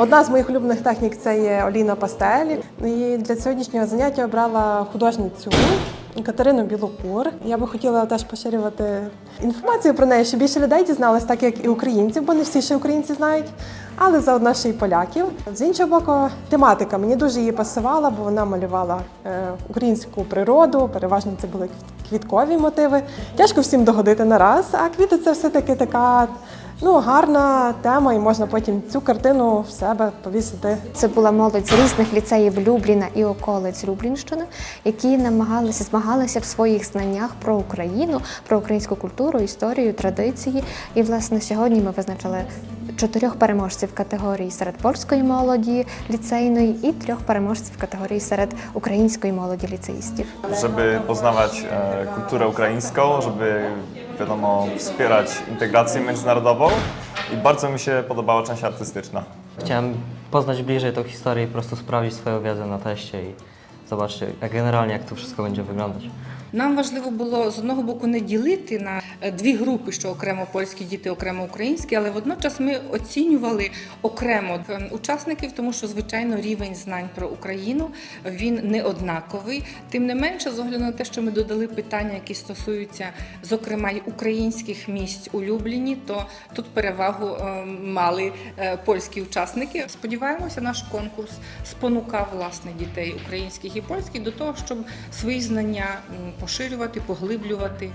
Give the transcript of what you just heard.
Одна з моїх улюблених технік це є олійна пастель. І для сьогоднішнього заняття обрала художницю Катерину Білокур. Я би хотіла теж поширювати інформацію про неї, щоб більше людей дізналось, так як і українців, бо не всі ще українці знають, але заодно ще й поляків. З іншого боку, тематика мені дуже її пасувала, бо вона малювала е, українську природу. Переважно це були квіткові мотиви. Тяжко всім догодити на раз, а квіти це все-таки така ну, гарна тема, і можна потім цю картину в себе повісити. Це була молодь з різних ліцеїв Любліна і околиць Люблінщини, які намагалися змагалися в своїх знаннях про Україну, про українську культуру, історію, традиції. І власне сьогодні ми визначили чотирьох переможців категорії серед польської молоді ліцейної і трьох переможців категорії серед української молоді ліцеїстів. poznawać e, kulturę ukraińską, żeby wiadomo wspierać integrację międzynarodową i bardzo mi się podobała część artystyczna. Chciałem poznać bliżej tą historię i po prostu sprawdzić swoją wiedzę na teście i zobaczyć jak generalnie jak to wszystko będzie wyglądać. Нам важливо було з одного боку не ділити на е, дві групи, що окремо польські діти, окремо українські, але водночас ми оцінювали окремо е, учасників, тому що звичайно рівень знань про Україну він не однаковий. Тим не менше, з огляду на те, що ми додали питання, які стосуються зокрема й українських місць у Любліні, то тут перевагу е, мали польські учасники. Сподіваємося, наш конкурс спонукав власне дітей українських і польських до того, щоб свої знання поширювати, поглиблювати.